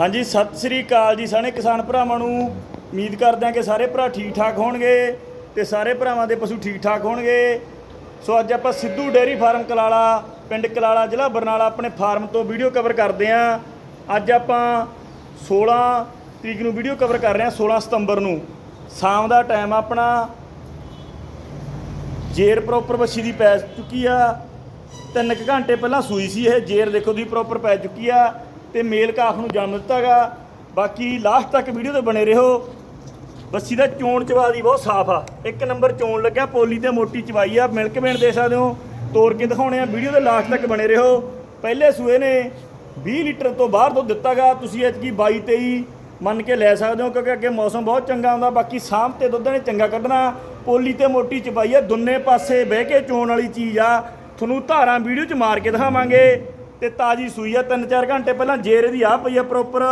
ਹਾਂਜੀ, ਸਤਿ ਸ੍ਰੀ ਅਕਾਲ ਜੀ ਸਾਰੇ ਕਿਸਾਨ ਭਰਾਵਾਂ ਨੂੰ। ਉਮੀਦ ਕਰਦੇ ਹਾਂ ਕਿ ਸਾਰੇ ਭਰਾ ਠੀਕ ਠਾਕ ਹੋਣਗੇ ਤੇ ਸਾਰੇ ਭਰਾਵਾਂ ਦੇ ਪਸ਼ੂ ਠੀਕ ਠਾਕ ਹੋਣਗੇ। ਸੋ ਅੱਜ ਆਪਾਂ ਸਿੱਧੂ ਡੇਅਰੀ ਫਾਰਮ ਕਲਾਲਾ, ਪਿੰਡ ਕਲਾਲਾ, ਜ਼ਿਲ੍ਹਾ ਬਰਨਾਲਾ ਆਪਣੇ ਫਾਰਮ ਤੋਂ ਵੀਡੀਓ ਕਵਰ ਕਰਦੇ ਹਾਂ। ਅੱਜ ਆਪਾਂ 16 ਤਰੀਕ ਨੂੰ ਵੀਡੀਓ ਕਵਰ ਕਰ ਰਹੇ ਹਾਂ 16 ਸਤੰਬਰ ਨੂੰ। ਸ਼ਾਮ ਦਾ ਟਾਈਮ ਆਪਣਾ। ਜੇਰ ਪ੍ਰੋਪਰ ਬੱਛੀ ਦੀ ਪੈ ਚੁੱਕੀ ਆ। ਤਿੰਨ ਕੁ ਘੰਟੇ ਪਹਿਲਾਂ ਸੂਈ ਸੀ ਇਹ, ਜੇਰ ਦੇਖੋ ਦੀ ਪ੍ਰੋਪਰ ਪੈ ਚੁੱਕੀ ਆ। ਤੇ ਮੇਲ ਕਾਫ ਨੂੰ ਜਨਮ ਦਿੱਤਾਗਾ। ਬਾਕੀ ਲਾਸਟ ਤੱਕ ਵੀਡੀਓ ਤੇ ਬਣੇ ਰਹੋ। ਬੱਸੀ ਦਾ ਚੋਣ ਚਵਾ ਦੀ ਬਹੁਤ ਸਾਫ਼ ਆ। ਇੱਕ ਨੰਬਰ ਚੋਣ ਲੱਗਿਆ, ਪੋਲੀ ਤੇ ਮੋਟੀ ਚਵਾਈ ਆ। ਮਿਲਕ ਵੇਣ ਦੇ ਸਕਦੇ ਹੋ। ਤੋੜ ਕੇ ਦਿਖਾਉਣੇ ਆ। ਵੀਡੀਓ ਦੇ ਲਾਸਟ ਤੱਕ ਬਣੇ ਰਹੋ। ਪਹਿਲੇ ਸੂਏ ਨੇ 20 ਲੀਟਰ ਤੋਂ ਬਾਹਰ ਦੁੱਧ ਦਿੱਤਾਗਾ। ਤੁਸੀਂ ਐਤਕੀ 22 23 ਮੰਨ ਕੇ ਲੈ ਸਕਦੇ ਹੋ, ਕਿਉਂਕਿ ਅੱਗੇ ਮੌਸਮ ਬਹੁਤ ਚੰਗਾ ਹੁੰਦਾ ਬਾਕੀ ਸਾਂਭ ਤੇ ਦੁੱਧ ਨੇ ਚੰਗਾ ਕੱਢਣਾ। ਪੋਲੀ ਤੇ ਮੋਟੀ ਚਪਾਈ ਆ। ਦੋਨੇ ਪਾਸੇ ਬਹਿ ਕੇ ਚੋਣ ਵਾਲੀ ਚੀਜ਼ ਆ। ਤੁਹਾਨੂੰ ਧਾਰਾਂ ਵੀਡੀਓ 'ਚ ਮਾਰ ਕੇ ਦਿਖਾਵਾਂਗੇ। ਤੇ ਤਾਜੀ ਸੂਈ ਆ 3-4 ਘੰਟੇ ਪਹਿਲਾਂ ਜੇਰ ਦੀ ਆ ਪਈ ਆ ਪ੍ਰੋਪਰ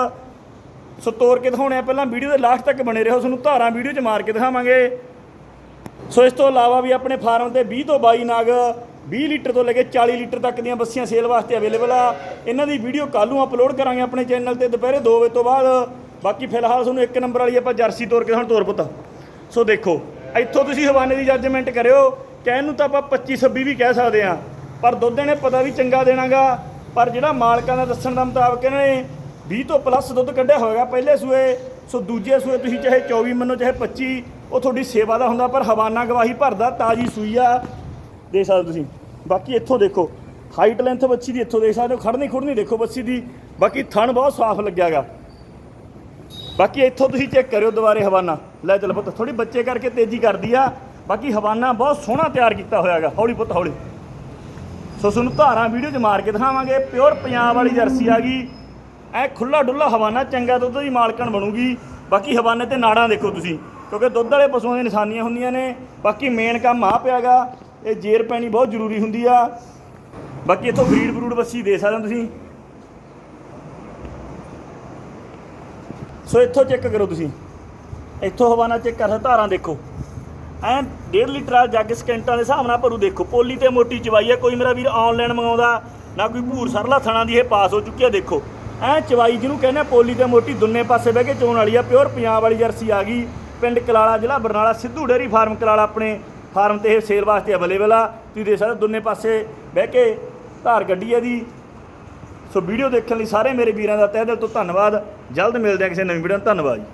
ਸੋ ਤੋੜ ਕੇ ਦਿਖਾਉਣੇ ਆ ਪਹਿਲਾਂ ਵੀਡੀਓ ਦੇ ਲਾਸਟ ਤੱਕ ਬਣੇ ਰਹੋ, ਤੁਹਾਨੂੰ ਧਾਰਾਂ ਵੀਡੀਓ 'ਚ ਮਾਰ ਕੇ ਦਿਖਾਵਾਂਗੇ। ਸੋ ਇਸ ਤੋਂ ਇਲਾਵਾ ਵੀ ਆਪਣੇ ਫਾਰਮ ਤੇ 20 ਤੋਂ 22 ਨਾਗ 20 ਲੀਟਰ ਤੋਂ ਲੈ ਕੇ 40 ਲੀਟਰ ਤੱਕ ਦੀਆਂ ਬੱਸੀਆਂ ਸੇਲ ਵਾਸਤੇ ਅਵੇਲੇਬਲ ਆ। ਇਹਨਾਂ ਦੀ ਵੀਡੀਓ ਕੱਲ੍ਹ ਨੂੰ ਅਪਲੋਡ ਕਰਾਂਗੇ ਆਪਣੇ ਚੈਨਲ ਤੇ, ਦੁਪਹਿਰੇ 2 ਵਜੇ ਤੋਂ ਬਾਅਦ। ਬਾਕੀ ਫਿਲਹਾਲ ਤੁਹਾਨੂੰ ਇੱਕ ਨੰਬਰ ਵਾਲੀ ਆਪਾਂ ਜਰਸੀ ਤੋਰ ਕੇ ਤੁਹਾਨੂੰ ਤੋਰ ਪੁੱਤ। ਸੋ ਦੇਖੋ, ਇੱਥੋਂ ਤੁਸੀਂ ਹਵਾਨੇ ਦੀ ਜੱਜਮੈਂਟ ਕਰਿਓ, ਕਹਿਣ ਨੂੰ ਤਾਂ ਆਪਾਂ 25 26 ਵੀ ਕਹਿ ਸਕਦੇ ਆ ਪਰ ਦੁੱਧ ਨੇ ਪਤਾ ਵੀ ਚੰਗਾ ਦੇਣਾਗਾ। ਪਰ ਜਿਹੜਾ ਮਾਲਕਾਂ ਦਾ ਦੱਸਣ ਦਾ ਮੁਤਾਬਕ ਇਹਨਾਂ ਨੇ 20 ਤੋਂ ਪਲੱਸ ਦੁੱਧ ਕੱਢਿਆ ਹੋਵੇਗਾ ਪਹਿਲੇ ਸੂਏ, ਸੋ ਦੂਜੇ ਸੂਏ ਤੁਸੀਂ ਚਾਹੇ 24 ਮੰਨੋ, ਚਾਹੇ 25 ਉਹ ਤੁਹਾਡੀ ਸੇਵਾ ਦਾ ਹੁੰਦਾ, ਪਰ ਹਵਾਨਾ ਗਵਾਹੀ ਭਰਦਾ, ਤਾਜੀ ਸੂਈ ਆ, ਦੇਖ ਸਕਦੇ ਤੁਸੀਂ। ਬਾਕੀ ਇੱਥੋਂ ਦੇਖੋ ਹਾਈਟ ਲੈਂਥ ਬੱਚੀ ਦੀ ਇੱਥੋਂ ਦੇਖ ਸਕਦੇ ਹੋ ਖੜਨੀ ਖੁੜਨੀ ਦੇਖੋ ਬੱਚੀ ਦੀ, ਬਾਕੀ ਥਣ ਬਹੁਤ ਸਾਫ਼ ਲੱਗਿਆਗਾ। ਬਾਕੀ ਇੱਥੋਂ ਤੁਸੀਂ ਚੈੱਕ ਕਰਿਓ ਦੁਬਾਰੇ ਹਵਾਨਾ। ਲੈ ਚੱਲ ਪੁੱਤ ਥੋੜੀ ਬੱਚੇ ਕਰਕੇ ਤੇਜ਼ੀ ਕਰਦੀ ਆ। ਬਾਕੀ ਹਵਾਨਾ ਬਹੁਤ ਸੋਹਣਾ ਤਿਆਰ ਕੀਤਾ ਹੋਇਆਗਾ, ਹੌਲੀ ਪੁੱਤ, ਹੌਲੀ। ਸੋ ਤੁਹਾਨੂੰ ਧਾਰਾਂ ਵੀਡੀਓ 'ਚ ਮਾਰ ਕੇ ਦਿਖਾਵਾਂਗੇ। ਪਿਓਰ ਪੰਜਾਬ ਵਾਲੀ ਜਰਸੀ ਆ ਗਈ। ਐ ਖੁੱਲਾ ਡੁੱਲਾ ਹਵਾਨਾ ਚੰਗਾ, ਦੁੱਧ ਦੀ ਮਾਲਕਣ ਬਣੂਗੀ। ਬਾਕੀ ਹਵਾਨੇ ਤੇ ਨਾੜਾਂ ਦੇਖੋ ਤੁਸੀਂ, ਕਿਉਂਕਿ ਦੁੱਧ ਵਾਲੇ ਪਸ਼ੂਆਂ ਦੀਆਂ ਨਿਸ਼ਾਨੀਆਂ ਹੁੰਦੀਆਂ ਨੇ। ਬਾਕੀ ਮੇਨ ਕੰਮ ਆ ਪਿਆਗਾ ਇਹ ਜੇਰ ਪੈਣੀ ਬਹੁਤ ਜ਼ਰੂਰੀ ਹੁੰਦੀ ਆ। ਬਾਕੀ ਇੱਥੋਂ ਬਰੀਡ ਬਰੂਡ ਬੱਸੀ ਦੇ ਸਕਦੇ ਹੋ ਤੁਸੀਂ। ਸੋ ਇੱਥੋਂ ਚੈੱਕ ਕਰੋ ਤੁਸੀਂ। ਇੱਥੋਂ ਹਵਾਨਾ ਚੈੱਕ ਕਰ, ਧਾਰਾਂ ਦੇਖੋ। ਐਂ 1.5 ਲੀਟਰ ਆ ਜੱਗ ਸਕਿੰਟਾਂ ਦੇ ਹਿਸਾਬ ਨਾਲ ਭਰੂ। ਦੇਖੋ, ਪੋਲੀ ਤੇ ਮੋਟੀ ਚਵਾਈ ਹੈ ਕੋਈ ਮੇਰਾ ਵੀਰ ਆਨਲਾਈਨ ਮੰਗਾਉਂਦਾ, ਨਾ ਕੋਈ ਭੂਰ ਸਰਲਾ ਥਣਾ ਦੀ ਇਹ ਪਾਸ ਹੋ ਚੁੱਕੀ ਹੈ ਦੇਖੋ। ਐ ਚਵਾਈ ਜਿਹਨੂੰ ਕਹਿੰਦੇ ਪੋਲੀ ਤੇ ਮੋਟੀ ਦੁੰਨੇ ਪਾਸੇ ਬਹਿ ਕੇ ਚੋਣ ਵਾਲੀ ਆ, ਪਿਓਰ ਪੰਜਾਬ ਵਾਲੀ ਜਰਸੀ ਆ ਗਈ। ਪਿੰਡ ਕਲਾਲਾ ਜ਼ਿਲ੍ਹਾ ਬਰਨਾਲਾ, ਸਿੱਧੂ ਡੇਅਰੀ ਫਾਰਮ ਕਲਾਲਾ ਆਪਣੇ ਫਾਰਮ ਤੇ ਇਹ ਸੇਲ ਵਾਸਤੇ ਅਵੇਲੇਬਲ ਆ। ਤੁਸੀਂ ਦੇਖ ਸਕਦੇ ਹੋ, ਦੋਨੇ ਪਾਸੇ ਬਹਿ ਕੇ ਧਾਰ ਗੱਡੀ ਹੈ ਦੀ ਸੋ ਵੀਡੀਓ ਦੇਖਣ ਲਈ ਸਾਰੇ ਮੇਰੇ ਵੀਰਾਂ ਦਾ ਤਹਿ ਦਿਲ ਤੋਂ ਧੰਨਵਾਦ। ਜਲਦ ਮਿਲਦੇ ਹਾਂ ਕਿਸੇ ਨਵੀਂ ਵੀਡੀਓ ਨਾਲ। ਧੰਨਵਾਦ ਜੀ।